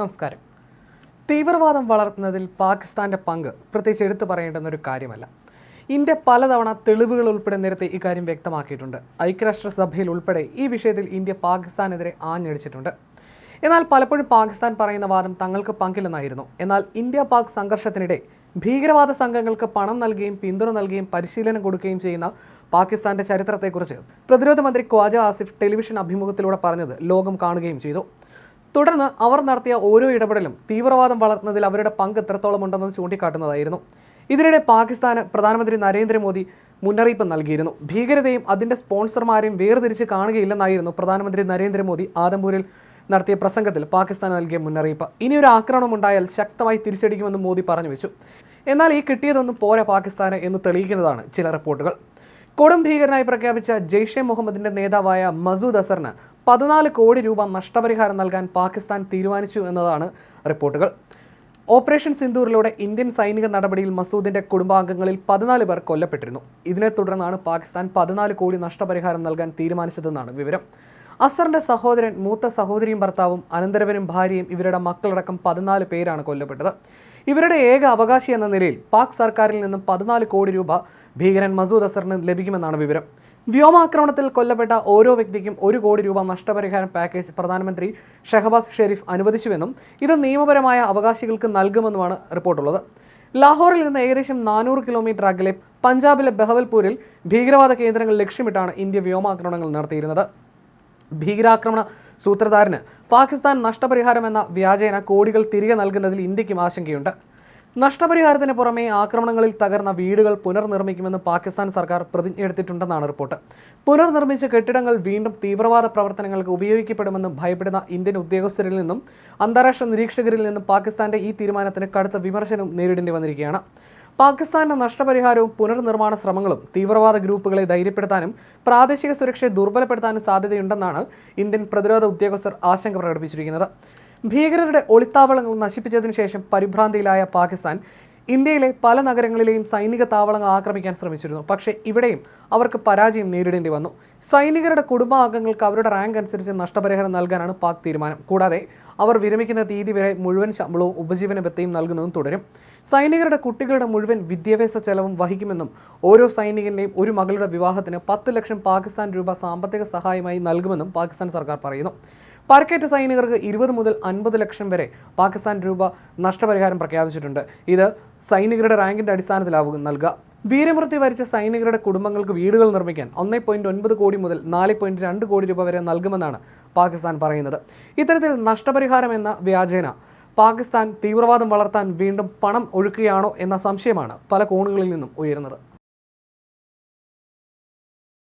നമസ്കാരം. തീവ്രവാദം വളർത്തുന്നതിൽ പാകിസ്ഥാന്റെ പങ്ക് പ്രത്യേകിച്ച് എടുത്തു പറയേണ്ടെന്നൊരു കാര്യമല്ല. ഇന്ത്യ പലതവണ തെളിവുകൾ ഉൾപ്പെടെ നേരത്തെ ഇക്കാര്യം വ്യക്തമാക്കിയിട്ടുണ്ട്. ഐക്യരാഷ്ട്രസഭയിൽ ഉൾപ്പെടെ ഈ വിഷയത്തിൽ ഇന്ത്യ പാകിസ്ഥാനെതിരെ ആഞ്ഞടിച്ചിട്ടുണ്ട്. എന്നാൽ പലപ്പോഴും പാകിസ്ഥാൻ പറയുന്ന വാദം തങ്ങൾക്ക് പങ്കില്ലെന്നായിരുന്നു. എന്നാൽ ഇന്ത്യ പാക് സംഘർഷത്തിനിടെ ഭീകരവാദ സംഘങ്ങൾക്ക് പണം നൽകുകയും പിന്തുണ നൽകുകയും പരിശീലനം കൊടുക്കുകയും ചെയ്യുന്ന പാകിസ്ഥാന്റെ ചരിത്രത്തെക്കുറിച്ച് പ്രതിരോധ മന്ത്രി ഖ്വാജ ആസിഫ് ടെലിവിഷൻ അഭിമുഖത്തിലൂടെ പറഞ്ഞത് ലോകം കാണുകയും ചെയ്തു. തുടർന്ന് അവർ നടത്തിയ ഓരോ ഇടപെടലും തീവ്രവാദം വളർത്തുന്നതിൽ അവരുടെ പങ്ക് എത്രത്തോളം ഉണ്ടെന്നത് ചൂണ്ടിക്കാട്ടുന്നതായിരുന്നു. ഇതിനിടെ പാകിസ്ഥാന് പ്രധാനമന്ത്രി നരേന്ദ്രമോദി മുന്നറിയിപ്പ് നൽകിയിരുന്നു. ഭീകരതയും അതിന്റെ സ്പോൺസർമാരെയും വേർതിരിച്ച് കാണുകയില്ലെന്നായിരുന്നു പ്രധാനമന്ത്രി നരേന്ദ്രമോദി ആദംപൂരിൽ നടത്തിയ പ്രസംഗത്തിൽ പാകിസ്ഥാൻ നൽകിയ മുന്നറിയിപ്പ്. ഇനിയൊരു ആക്രമണം ഉണ്ടായാൽ ശക്തമായി തിരിച്ചടിക്കുമെന്ന് മോദി പറഞ്ഞു വെച്ചു. എന്നാൽ ഈ കിട്ടിയതൊന്നും പോരാ പാകിസ്ഥാന് എന്ന് തെളിയിക്കുന്നതാണ് ചില റിപ്പോർട്ടുകൾ. കൊടും ഭീകരനായി പ്രഖ്യാപിച്ച ജെയ്ഷെ മുഹമ്മദിന്റെ നേതാവായ മസൂദ് അസറിന് പതിനാല് കോടി രൂപ നഷ്ടപരിഹാരം നൽകാൻ പാകിസ്ഥാൻ തീരുമാനിച്ചു എന്നതാണ് റിപ്പോർട്ടുകൾ. ഓപ്പറേഷൻ സിന്ദൂറിലൂടെ ഇന്ത്യൻ സൈനിക നടപടിയിൽ മസൂദിന്റെ കുടുംബാംഗങ്ങളിൽ പതിനാല് പേർ കൊല്ലപ്പെട്ടിരുന്നു. ഇതിനെ തുടർന്നാണ് പാകിസ്ഥാൻ പതിനാല് കോടി നഷ്ടപരിഹാരം നൽകാൻ തീരുമാനിച്ചതെന്നാണ് വിവരം. അസറിന്റെ സഹോദരൻ മൂത്ത സഹോദരിയും ഭർത്താവും അനന്തരവനും ഭാര്യയും ഇവരുടെ മക്കളടക്കം പതിനാല് പേരാണ് കൊല്ലപ്പെട്ടത്. ഇവരുടെ ഏക അവകാശി എന്ന നിലയിൽ പാക് സർക്കാരിൽ നിന്നും പതിനാല് കോടി രൂപ ഭീകരൻ മസൂദ് അസറിന് ലഭിക്കുമെന്നാണ് വിവരം. വ്യോമാക്രമണത്തിൽ കൊല്ലപ്പെട്ട ഓരോ വ്യക്തിക്കും ഒരു കോടി രൂപ നഷ്ടപരിഹാരം പാക്കേജ് പ്രധാനമന്ത്രി ഷഹബാസ് ഷെരീഫ് അനുവദിച്ചുവെന്നും ഇത് നിയമപരമായ അവകാശികൾക്ക് നൽകുമെന്നുമാണ് റിപ്പോർട്ടുള്ളത്. ലാഹോറിൽ നിന്ന് ഏകദേശം നാനൂറ് കിലോമീറ്റർ അകലെ പഞ്ചാബിലെ ബഹവൽപൂരിൽ ഭീകരവാദ കേന്ദ്രങ്ങൾ ലക്ഷ്യമിട്ടാണ് ഇന്ത്യ വ്യോമാക്രമണങ്ങൾ നടത്തിയിരുന്നത്. ഭീകരാക്രമണ സൂത്രധാരന് പാകിസ്ഥാൻ നഷ്ടപരിഹാരം എന്ന വ്യാജേന കോടികൾ തിരികെ നൽകുന്നതിൽ ഇന്ത്യക്കും ആശങ്കയുണ്ട്. നഷ്ടപരിഹാരത്തിന് പുറമെ ആക്രമണങ്ങളിൽ തകർന്ന വീടുകൾ പുനർനിർമ്മിക്കുമെന്ന് പാകിസ്ഥാൻ സർക്കാർ പ്രതിജ്ഞയെടുത്തിട്ടുണ്ടെന്നാണ് റിപ്പോർട്ട്. പുനർനിർമ്മിച്ച കെട്ടിടങ്ങൾ വീണ്ടും തീവ്രവാദ പ്രവർത്തനങ്ങൾക്ക് ഉപയോഗിക്കപ്പെടുമെന്ന് ഭയപ്പെടുന്ന ഇന്ത്യൻ ഉദ്യോഗസ്ഥരിൽ നിന്നും അന്താരാഷ്ട്ര നിരീക്ഷകരിൽ നിന്നും പാകിസ്ഥാന്റെ ഈ തീരുമാനത്തിന് കടുത്ത വിമർശനം നേരിടേണ്ടി വന്നിരിക്കുകയാണ്. പാകിസ്ഥാന്റെ നഷ്ടപരിഹാരവും പുനർനിർമ്മാണ ശ്രമങ്ങളും തീവ്രവാദ ഗ്രൂപ്പുകളെ ധൈര്യപ്പെടുത്താനും പ്രാദേശിക സുരക്ഷയെ ദുർബലപ്പെടുത്താനും സാധ്യതയുണ്ടെന്നാണ് ഇന്ത്യൻ പ്രതിരോധ ഉദ്യോഗസ്ഥർ ആശങ്ക പ്രകടിപ്പിച്ചിരിക്കുന്നത്. ഭീകരരുടെ ഒളിത്താവളങ്ങൾ നശിപ്പിച്ചതിനു ശേഷം പരിഭ്രാന്തിയിലായ പാകിസ്ഥാൻ ഇന്ത്യയിലെ പല നഗരങ്ങളിലെയും സൈനിക താവളങ്ങൾ ആക്രമിക്കാൻ ശ്രമിച്ചിരുന്നു. പക്ഷേ ഇവിടെയും അവർക്ക് പരാജയം നേരിടേണ്ടി വന്നു. സൈനികരുടെ കുടുംബാംഗങ്ങൾക്ക് അവരുടെ റാങ്ക് അനുസരിച്ച് നഷ്ടപരിഹാരം നൽകാനാണ് പാക് തീരുമാനം. കൂടാതെ അവർ വിരമിക്കുന്ന തീയതി വരെ മുഴുവൻ ശമ്പളവും ഉപജീവന ബത്തയും നൽകുന്നതും തുടരും. സൈനികരുടെ കുട്ടികളുടെ മുഴുവൻ വിദ്യാഭ്യാസ ചെലവും വഹിക്കുമെന്നും ഓരോ സൈനികന്റെയും ഒരു മകളുടെ വിവാഹത്തിന് പത്ത് ലക്ഷം പാകിസ്ഥാൻ രൂപ സാമ്പത്തിക സഹായമായി നൽകുമെന്നും പാകിസ്ഥാൻ സർക്കാർ പറയുന്നു. പരിക്കേറ്റ സൈനികർക്ക് ഇരുപത് മുതൽ അൻപത് ലക്ഷം വരെ പാകിസ്ഥാൻ രൂപ നഷ്ടപരിഹാരം പ്രഖ്യാപിച്ചിട്ടുണ്ട്. ഇത് സൈനികരുടെ റാങ്കിന്റെ അടിസ്ഥാനത്തിലാവും നൽകുക. വീരമൃത്യു വരിച്ച സൈനികരുടെ കുടുംബങ്ങൾക്ക് വീടുകൾ നിർമ്മിക്കാൻ ഒന്നേ പോയിന്റ് ഒൻപത് കോടി മുതൽ നാല് പോയിന്റ് രണ്ട് കോടി രൂപ വരെ നൽകുമെന്നാണ് പാകിസ്ഥാൻ പറയുന്നത്. ഇത്തരത്തിൽ നഷ്ടപരിഹാരം എന്ന വ്യാജേന പാകിസ്ഥാൻ തീവ്രവാദം വളർത്താൻ വീണ്ടും പണം ഒഴുക്കുകയാണോ എന്ന സംശയമാണ് പല കോണുകളിൽ നിന്നും ഉയരുന്നത്.